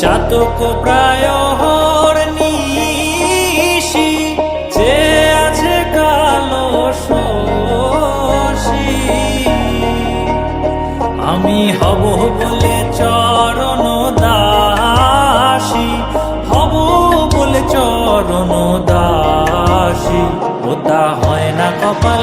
চাতক প্রায় নিশি, যে আছে কালো আমি হব বলে চরণ দাসী, হব বলে চরণ দাসী। ওটা হয় না কপাল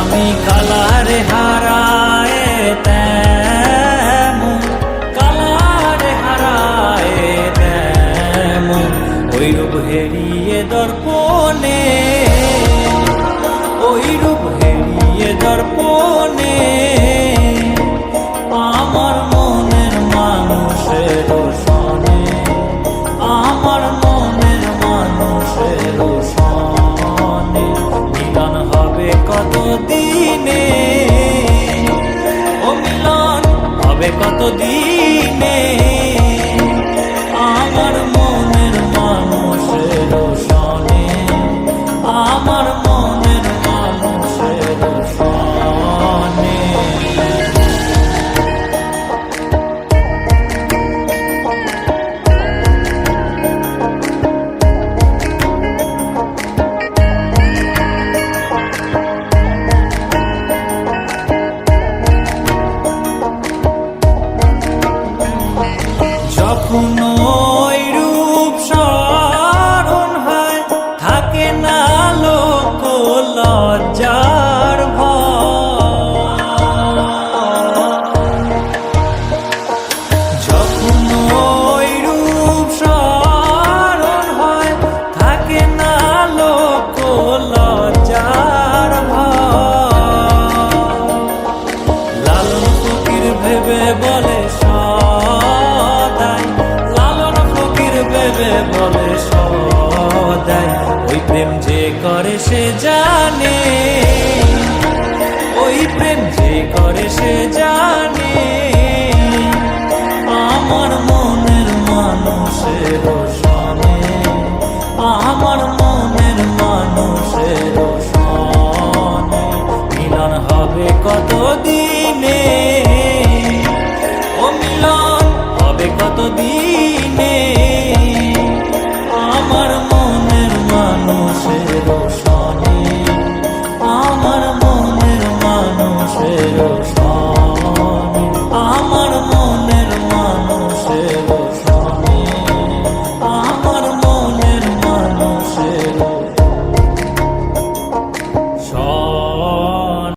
আমি কালার হারায় তেমন কালার হারায় তেমন। ওই রূপ হেরিয়ে দর্পণে হবে লজ্জার লালন ফকির ভেবে বলে সদাই। লালন ফকির ভেবে বলে সদাই। ওই প্রেম যে করে জানে। ওই প্রেম যে করে জানে। আমার মনের মানুষের সনে। আমার মনের মিলন হবে কত দিনে ও মিলন হবে কত দিনে আমার মনের মানুষের সনে আমার মনের মানুষের সনে